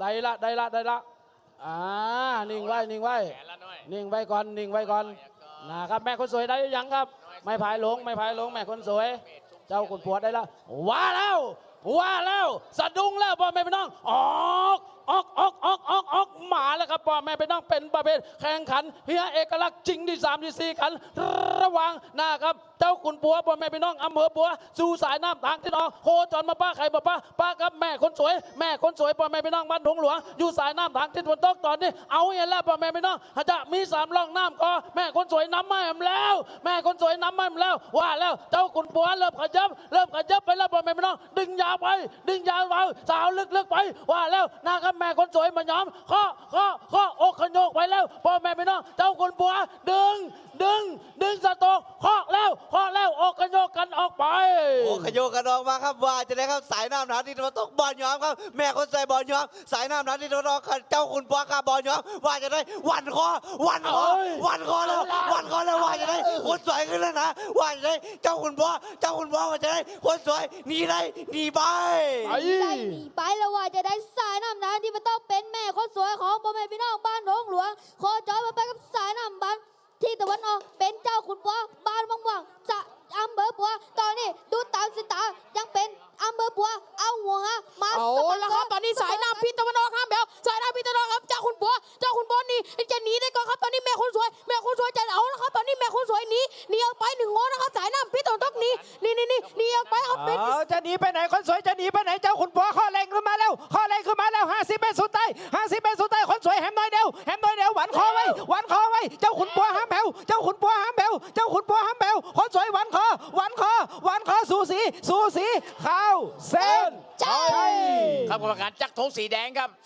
ได้ละได้ละได้ละอ่านิ่งไว้นิ่งไว้แขนละหน่อยนิ่งไว้ก่อนนิ่งไว้ก่อนนะครับแม่คนสวยได้หรือยังครับ ไม่พายหลงไม่พายหลงแม่คนสวย เจ้าคุณปวดได้ล้วว่าแล้วว่าแล้วสะดุ้งแล้วพ่อแม่พี่น้องออกออกออกออกออกออกมาแล้วครับพ่อแม่พี่น้องเป็นประเภทแข่งขันเฮียเอกลักษณ์จริงที่สามที่สี่ขันระวังหน้าครับ คุณปัวพ่อแม่พี่น้องอำเภอปัวสู่สายน้ำทางที่น้องโคจรมาป้าใครมาป้าป้ากับแม่คนสวย แม่คนสวยพ่อแม่พี่น้องบ้านทงหลวงอยู่สายน้ำทางที่ตะวันตกตอนนี้ เอาอย่างแล้วพ่อแม่พี่น้องจะมีสามร่องน้ำก็แม่คนสวยน้ำไม่แล้ว แม่คนสวยน้ำไม่แล้ว ว่าแล้วเจ้าคุณปัวเริ่มขยับเริ่มขยับไปแล้วพ่อแม่พี่น้องดึงยาวไป ดึงยาวไปสาวลึกๆไป ว่าแล้วนะครับแม่คนสวยมายอมข้อข้อข้ออกขยโยกไปแล้วพ่อแม่พี่น้องเจ้าคุณปัวดึงดึงดึงสะตอกเคาะแล้วเคาะแล้วออกกันโยกกันออกไป โอ้ขยโยกกันออกมาครับว่าจะได้ครับสายน้ำหนาที่ตะวันตกบอลยอมครับ แม่คนใส่บอลยอมสายน้ำหนาที่ตะวันตกเจ้าคุณปอคาบอลยอมว่าจะได้วันคอวันคอเอ้ยวันคอแล้ววันคอแล้วว่าจะได้คนสวยขึ้นแล้วนะว่าจะได้เจ้าคุณปอเจ้าคุณปอว่าจะได้คนสวยหนีได้หนีไปไอ้ได้หนีไปแล้วว่าจะได้สายน้ำน้ำที่มันต้องเป็นแม่คนสวยของพ่อแม่พี่น้องบ้านหนองหลวงโคจรมาไปกับสายน้ำบ้านที่ตะวันออกเป็นเจ้าขุนปัวบ้านวังวังจะอำเภอปัวตอนนี้ดูตามสตายังเป็น อำเภอปัวเอาหัวมาเอาสะบัดละครับตอนนี้สายน้ำพิษตะวันออกข้ามแบวสายน้ำพิษตะวันออกครับเจ้าคุณปัวเจ้าคุณปัวหนี่จะหนีได้ก่อนครับ ตอนนี้แม่คนสวยแม่คนสวยจะเอาแล้วครับตอนนี้แม่คนสวยหนีหนีออกไปหนึ่งงอนะครับสายน้ำพิษตะวันตกหนีนี่นี่นี่หนีออกไปครับเป็นเอาจะหนีไปไหนคนสวยจะหนีไปไหนเจ้าขุนปัวข้อแรงขึ้นมาแล้วข้อแรงขึ้นมาแล้วห้าสิบเป็นสุดใต้ห้าสิบเป็นสุดใต้คนสวยแหมน้อยเดียวแหมน้อยเดียวหวันคอไว้หวันคอไว้เจ้าขุนปัวห้ามแผ่ว เจ้าขุนปัวห้ามแผ่วเจ้าขุนปัวห้ามแผ่วคนสวยหวันคอหวันคอหวันคอสูสีสูสีเข้าเส้นใช่ครับกรรมการจักรธงสีแดงครับ